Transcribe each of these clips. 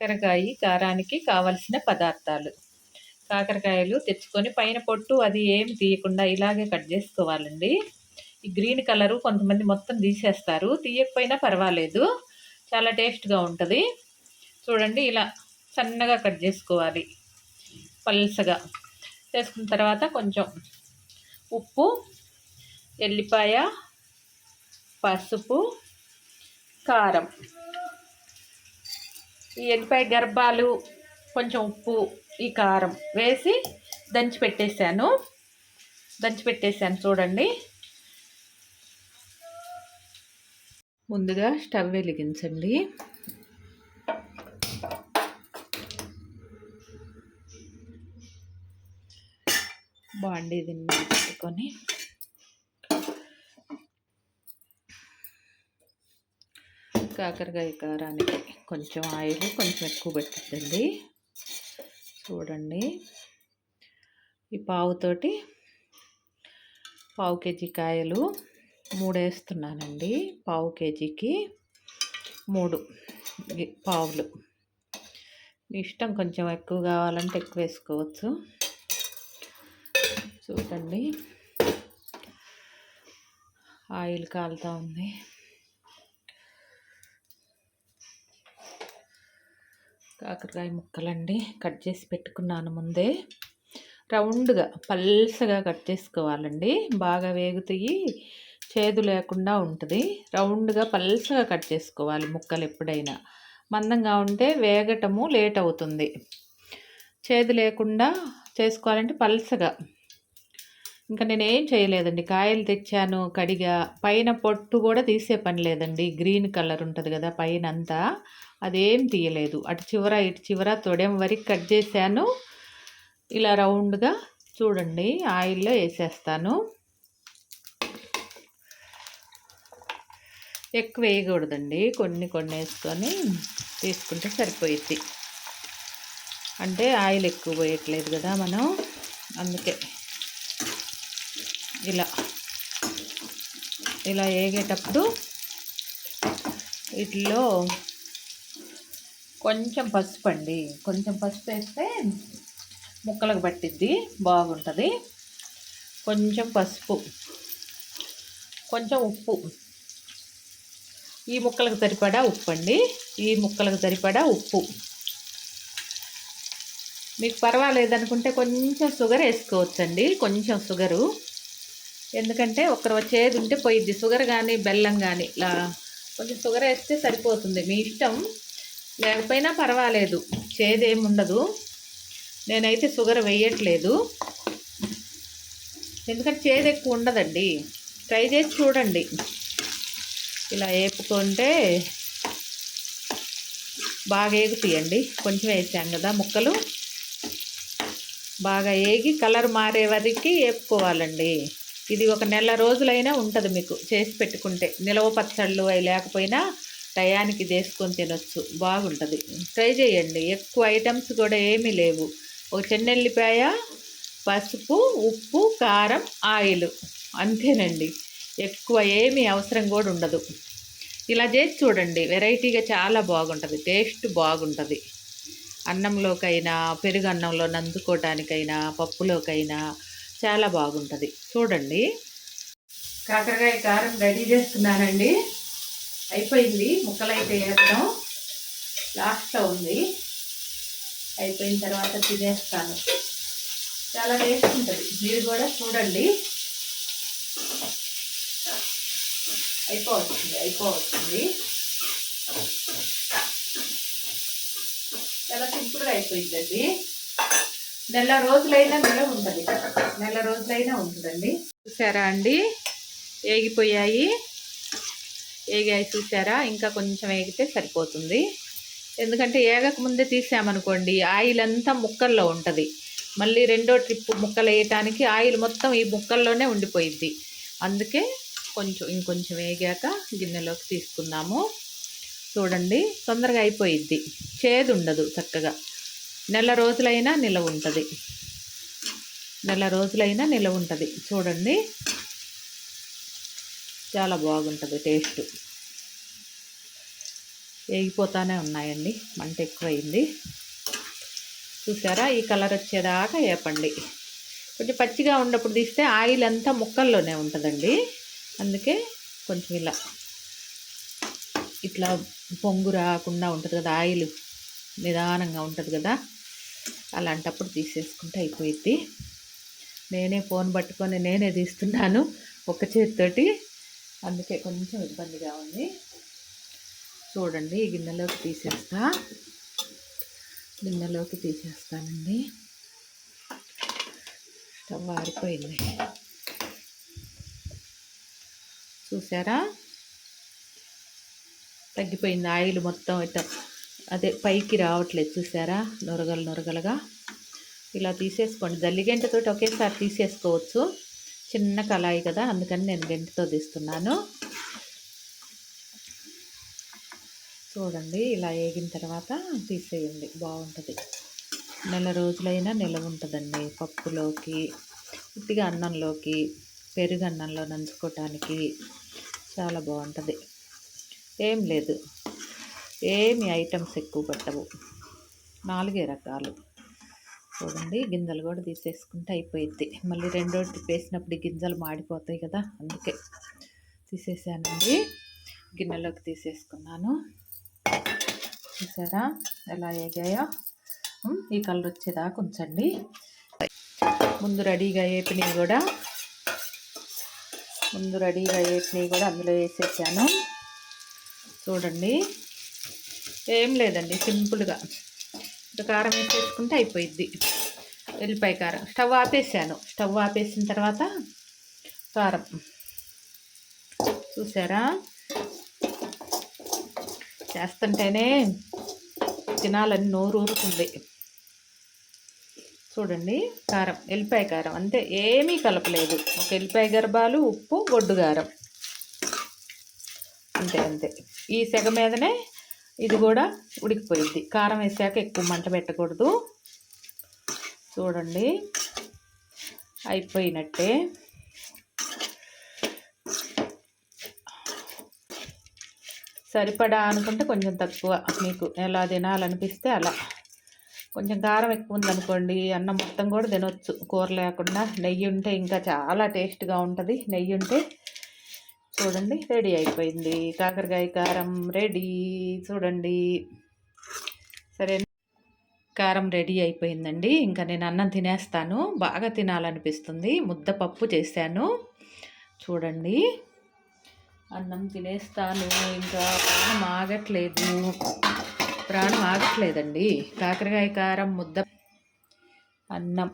కాకరకాయ కారానికి కావలసిన పదార్థాలు. కాకరకాయలు తెచ్చుకొని పైన పొట్టు అది ఏమి తీయకుండా ఇలాగే కట్ చేసుకోవాలండి. ఈ గ్రీన్ కలరు కొంతమంది మొత్తం తీసేస్తారు. తీయకపోయినా పర్వాలేదు. చాలా టేస్ట్గా ఉంటుంది. చూడండి ఇలా సన్నగా కట్ చేసుకోవాలి. పల్సగా. చేసుకున్న తర్వాత కొంచెం ఉప్పు ఎల్లిపాయ పసుపు కారం. ఈ ఎల్లిపాయ గర్భాలు కొంచెం ఉప్పు ఈ కారం వేసి దంచి పెట్టేశాను. దంచి పెట్టేశాను చూడండి. ముందుగా స్టవ్ వెలిగించండి. బాండీ దీన్ని పెట్టుకొని కాకరకాయ కారానికి కొంచెం ఆయిల్ కొంచెం ఎక్కువ పెట్టండి చూడండి. ఈ పావుతోటి పావు కేజీ కాయలు మూడు వేస్తున్నానండి పావు కేజీకి మూడు పావులు. మీ ఇష్టం కొంచెం ఎక్కువ కావాలంటే ఎక్కువ వేసుకోవచ్చు. చూడండి. ఆయిల్ కాలుతూ ఉంది. కాకరకాయ ముక్కలండి కట్ చేసి పెట్టుకున్నాను ముందే. రౌండ్గా పల్సగా కట్ చేసుకోవాలండి. బాగా వేగుతాయి చేదు లేకుండా ఉంటుంది. రౌండ్గా పల్సగా కట్ చేసుకోవాలి ముక్కలు ఎప్పుడైనా. మందంగా ఉంటే వేగటము లేట్ అవుతుంది. చేదు లేకుండా చేసుకోవాలంటే పల్సగా. ఇంకా నేనేం చేయలేదండి. కాయలు తెచ్చాను కడిగా. పైన పొట్టు కూడా తీసే పని లేదండి. గ్రీన్ కలర్ ఉంటుంది కదా పైన అంతా అదేం తీయలేదు. అటు చివర ఇటు చివర తొడెం వరకు కట్ చేశాను. ఇలా రౌండ్గా చూడండి. ఆయిల్లో వేసేస్తాను. ఎక్కువ వేయకూడదండి. కొన్ని కొన్ని వేసుకొని తీసుకుంటే సరిపోయిద్ది. అంటే ఆయిల్ ఎక్కువ పోయట్లేదు కదా మనం. అందుకే ఇలా. ఇలా వేగేటప్పుడు వీటిలో కొంచెం పసుపు అండి. కొంచెం పసుపు వేస్తే ముక్కలకు పట్టిద్ది బాగుంటుంది. కొంచెం పసుపు. కొంచెం ఉప్పు. ఈ ముక్కలకు సరిపడా ఉప్పు అండి. ఈ ముక్కలకు సరిపడా ఉప్పు. మీకు పర్వాలేదనుకుంటే కొంచెం షుగర్ వేసుకోవచ్చండి. కొంచెం షుగరు. ఎందుకంటే ఒకరు చేదు ఉంటే పోయిద్ది. షుగర్ కానీ బెల్లం కానీ ఇలా కొంచెం షుగర్ వేస్తే సరిపోతుంది. మీ ఇష్టం. లేకపోయినా పర్వాలేదు. చేదేముండదు నేనైతే షుగర్ వేయట్లేదు. ఎందుకంటే చేదు ఎక్కువ ఉండదండి. ట్రై చేసి చూడండి. ఇలా వేపుకుంటే బాగా ఏగుతాయండి. కొంచెం వేసాం కదా ముక్కలు. బాగా ఏగి కలర్ మారే వరకు వేపుకోవాలండి ఇది ఒక నెల రోజులైనా ఉంటుంది మీకు చేసి పెట్టుకుంటే. నిలవ పచ్చళ్ళు అవి లేకపోయినా టయానికి చేసుకొని తినొచ్చు. బాగుంటుంది. ట్రై చేయండి. ఎక్కువ ఐటమ్స్ కూడా ఏమీ లేవు. ఒక చెన్నెల్లిపాయ పసుపు ఉప్పు కారం ఆయిల్. అంతేనండి. ఎక్కువ ఏమీ అవసరం కూడా ఉండదు. ఇలా చేసి చూడండి. వెరైటీగా చాలా బాగుంటుంది. టేస్ట్ బాగుంటుంది. అన్నంలోకైనా పెరుగు అన్నంలో నందుకోవటానికైనా పప్పులోకైనా చాలా బాగుంటుంది. చూడండి. కాకరకాయ కారం రెడీ చేస్తున్నానండి. అయిపోయింది. ముక్కలైతే వేయడం లాస్ట్లో ఉంది. అయిపోయిన తర్వాత తినేస్తాను. చాలా టేస్ట్ ఉంటుంది. మీరు కూడా చూడండి. అయిపోవచ్చింది అయిపోవచ్చింది. చాలా సింపుల్గా అయిపోయిందండి. నెల రోజులైనా నెల ఉంటుంది నెల రోజులైనా ఉంటుందండి. చూసారా అండి? ఏగిపోయాయి. ఏగాయి చూసారా? ఇంకా కొంచెం ఏగితే సరిపోతుంది. ఎందుకంటే ఏగక ముందే తీసామనుకోండి ఆయిల్ అంతా ముక్కల్లో ఉంటుంది. మళ్ళీ రెండో ట్రిప్ ముక్కలు వేయటానికి ఆయిల్ మొత్తం ఈ ముక్కల్లోనే ఉండిపోయిద్ది. అందుకే కొంచెం ఇంకొంచెం వేగాక గిన్నెలోకి తీసుకుందాము. చూడండి తొందరగా అయిపోయిద్ది. చేదు ఉండదు చక్కగా. నెల రోజులైనా నిలవ ఉంటుంది. నెల రోజులైనా నిలవ ఉంటుంది. చూడండి. చాలా బాగుంటుంది టేస్ట్. వేగిపోతానే ఉన్నాయండి. మంట ఎక్కువైంది. చూసారా? ఈ కలర్ వచ్చేదాకా వేపండి. కొంచెం పచ్చిగా ఉన్నప్పుడు తీస్తే ఆయిల్ అంతా ముక్కల్లోనే ఉంటుందండి. అందుకే కొంచెం ఇలా ఇట్లా పొంగు రాకుండా ఉంటుంది కదా ఆయిల్ నిదానంగా ఉంటుంది కదా. అలాంటప్పుడు తీసేసుకుంటే అయిపోయింది నేనే ఫోన్ పట్టుకొని నేనే తీస్తున్నాను ఒక చేతితోటి. అందుకే కొంచెం ఇబ్బందిగా ఉంది. చూడండి ఈ గిన్నెలోకి తీసేస్తా. గిన్నెలోకి తీసేస్తానండి. స్టవ్ ఆరిపోయింది. చూసారా? తగ్గిపోయింది ఆయిల్ మొత్తం ఇట్లా అదే పైకి రావట్లేదు చూసారా? నొరగలు నొరగలుగా. ఇలా తీసేసుకోండి. జల్లిగంటతో ఒకేసారి తీసేసుకోవచ్చు. చిన్న కళాయి కదా అందుకని నేను గంటతో తీస్తున్నాను. చూడండి ఇలా వేగిన తర్వాత తీసేయండి. బాగుంటుంది. నెల రోజులైనా నిలవ ఉంటుందండి. పప్పులోకి ఉట్టిగా అన్నంలోకి పెరుగు అన్నంలో నంచుకోవటానికి చాలా బాగుంటుంది. ఏం లేదు. ఏమి ఐటమ్స్ ఎక్కువ పట్టవు. నాలుగే రకాలు. చూడండి గింజలు కూడా తీసేసుకుంటే అయిపోయింది మళ్ళీ రెండో తిప్పేసినప్పుడు గింజలు మాడిపోతాయి కదా అందుకే తీసేసానండి. గిన్నెలోకి తీసేసుకున్నాను. చూసారా ఎలా వేగాయో ఈ కలర్ వచ్చేదాకా ఉంచండి. ముందు రెడీగా వేపినవి కూడా ముందు రెడీగా వేసినవి కూడా అందులో వేసేసాను. చూడండి ఏం లేదండి సింపుల్గా. కారం వేసేసుకుంటే అయిపోయిద్ది. ఎల్లిపాయ కారం. స్టవ్ ఆపేసాను. స్టవ్ ఆపేసిన తర్వాత కారం. చూసారా? చేస్తుంటేనే తినాలని నోరు ఊరుతుంది. చూడండి కారం ఎల్లిపాయ కారం. అంతే ఏమీ కలపలేదు. ఒక ఎల్లిపాయ గర్భాలు ఉప్పు గొడ్డు కారం. అంతే అంతే. ఈ సెగ మీదనే ఇది కూడా ఉడికిపోయింది కారం వేసాక ఎక్కువ మంట పెట్టకూడదు. చూడండి. అయిపోయినట్టే. సరిపడా అనుకుంటే కొంచెం తక్కువ. మీకు ఎలా తినాలనిపిస్తే అలా. కొంచెం కారం ఎక్కువ ఉందనుకోండి అన్నం మొత్తం కూడా తినొచ్చు. కూర లేకుండా నెయ్యి ఉంటే ఇంకా చాలా టేస్ట్గా ఉంటుంది. నెయ్యి ఉంటే చూడండి రెడీ అయిపోయింది. కాకరకాయ కారం రెడీ. చూడండి. సరే కారం రెడీ అయిపోయిందండి. ఇంకా నేను అన్నం తినేస్తాను. బాగా తినాలనిపిస్తుంది. ముద్ద పప్పు చేశాను. చూడండి. అన్నం తినేస్తాను. ఇంకా ప్రాణం ఆగట్లేదు. ప్రాణం ఆగట్లేదండి. కాకరకాయ కారం ముద్ద అన్నం.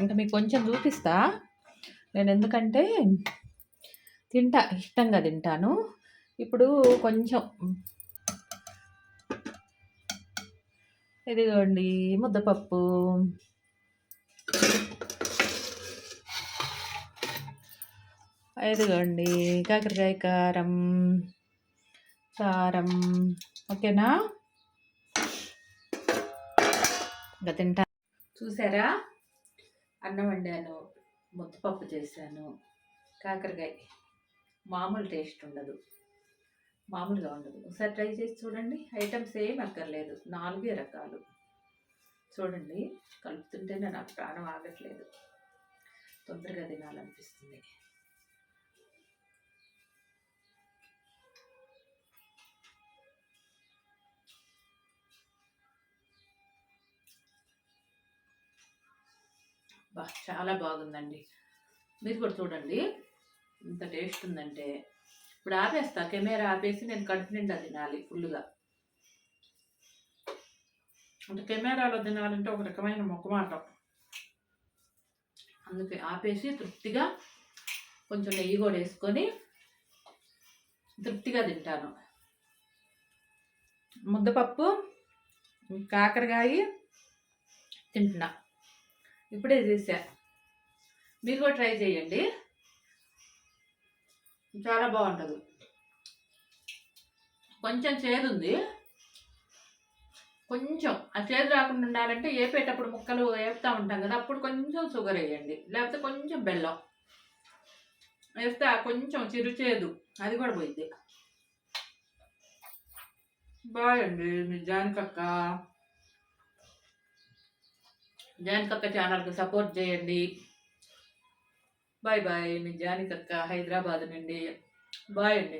ఇంకా మీకు కొంచెం చూపిస్తా. నేను ఎందుకంటే తింటా ఇష్టంగా తింటాను. ఇప్పుడు కొంచెం ఇదిగోండి ముద్దపప్పు. ఇదిగోండి కాకరకాయ కారం కారం ఓకేనా? ఇంకా తింటా. చూసారా? అన్నం వండాను ముద్దపప్పు చేశాను కాకరకాయ. మామూలు టేస్ట్ ఉండదు. మామూలుగా ఉండదు. ఒకసారి ట్రై చేసి చూడండి. ఐటమ్స్ ఏం అక్కర్లేదు. నాలుగే రకాలు. చూడండి. కలుపుతుంటేనే నాకు ప్రాణం ఆగట్లేదు. తొందరగా తినాలనిపిస్తుంది. బా చాలా బాగుందండి. మీరు కూడా చూడండి. ఇంత టేస్ట్ ఉందంటే ఇప్పుడు ఆపేస్తా కెమెరా ఆపేసి నేను కడుపు నిండా తినాలి ఫుల్గా అంటే కెమెరాలో తినాలంటే ఒక రకమైన మొక్కమాటం అందుకే ఆపేసి తృప్తిగా కొంచెం నెయ్యి కూడా వేసుకొని తృప్తిగా తింటాను. ముద్దపప్పు కాకరకాయ తింటున్నా. ఇప్పుడే చేసా. మీరు కూడా ట్రై చేయండి. చాలా బాగుంటుంది. కొంచెం చేదు ఉంది కొంచెం ఆ చేదు రాకుండా ఉండాలంటే ఏపేటప్పుడు ముక్కలు వేపుతూ ఉంటాం కదా అప్పుడు కొంచెం షుగర్ వేయండి. లేకపోతే కొంచెం బెల్లం వేస్తే కొంచెం చిరు చేదు అది కూడా పోయింది బాయ్ మీ జానకక్క. జానకక్క ఛానల్కి సపోర్ట్ చేయండి. బాయ్ బాయ్ మీ జానకక్క హైదరాబాద్ నుండి. బాయ్ అండి.